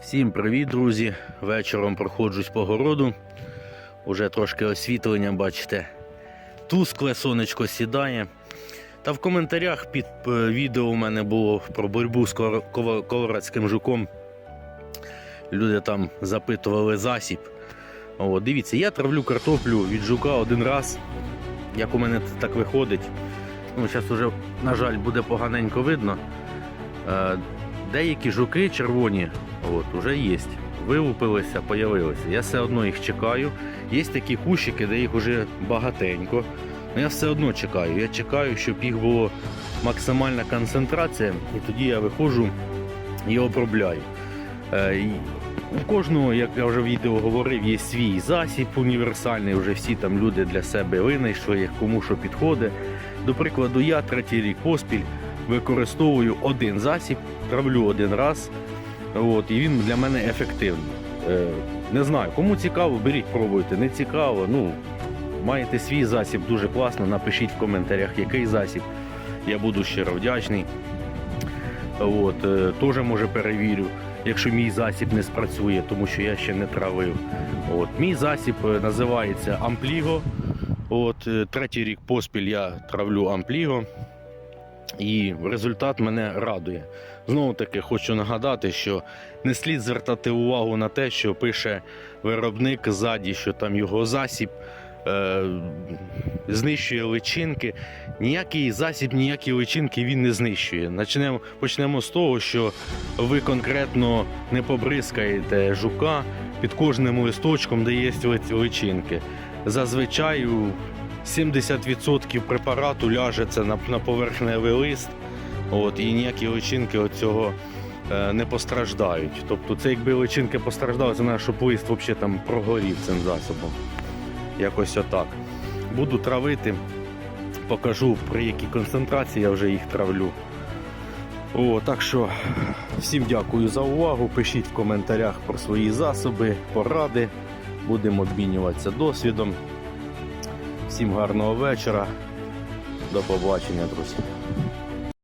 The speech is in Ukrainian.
Всім привіт, друзі! Вечором проходжусь по городу. Уже трошки освітлення, бачите. Тускле сонечко сідає. Та в коментарях під е, відео у мене було про боротьбу з колорадським жуком. Люди там запитували засіб. О, дивіться, я травлю картоплю від жука один раз. Як у мене так виходить. Ну, зараз уже, на жаль, буде поганенько видно. Деякі жуки червоні от, уже є. Вилупилися, появилися. Я все одно їх чекаю. Є такі кущики, де їх вже багатенько. Ну, я все одно чекаю. Я чекаю, щоб їх було максимальна концентрація, і тоді я виходжу і обробляю. Е, у кожного, як я вже в відео говорив, є свій засіб універсальний. Вже всі там люди для себе винайшли, кому що підходить. До прикладу, я третій рік поспіль використовую один засіб, травлю один раз. От, і він для мене ефективний. Е, не знаю, кому цікаво, беріть, пробуйте. Не цікаво. Ну, маєте свій засіб, дуже класно. Напишіть в коментарях, який засіб. Я буду щиро вдячний. От, е, теж може перевірю, якщо мій засіб не спрацює, тому що я ще не травив. От, мій засіб е, називається Ампліго. От, третій рік поспіль я травлю Ампліго. І результат мене радує. Знову таки хочу нагадати, що не слід звертати увагу на те, що пише виробник ззаді, що там його засіб е, знищує личинки. Ніякий засіб, ніякі личинки він не знищує. Начнемо, почнемо з того, що ви конкретно не побризкаєте жука під кожним листочком, де є ли- личинки. Зазвичай 70% препарату ляжеться на, поверхневий лист. От, і ніякі личинки від цього е, не постраждають. Тобто, це якби личинки постраждали, це наш, лист взагалі там прогорів цим засобом. Якось отак. Буду травити, покажу при якій концентрації я вже їх травлю. О, так що всім дякую за увагу. Пишіть в коментарях про свої засоби, поради. Будемо обмінюватися досвідом. Всім гарного вечора. До побачення, друзі.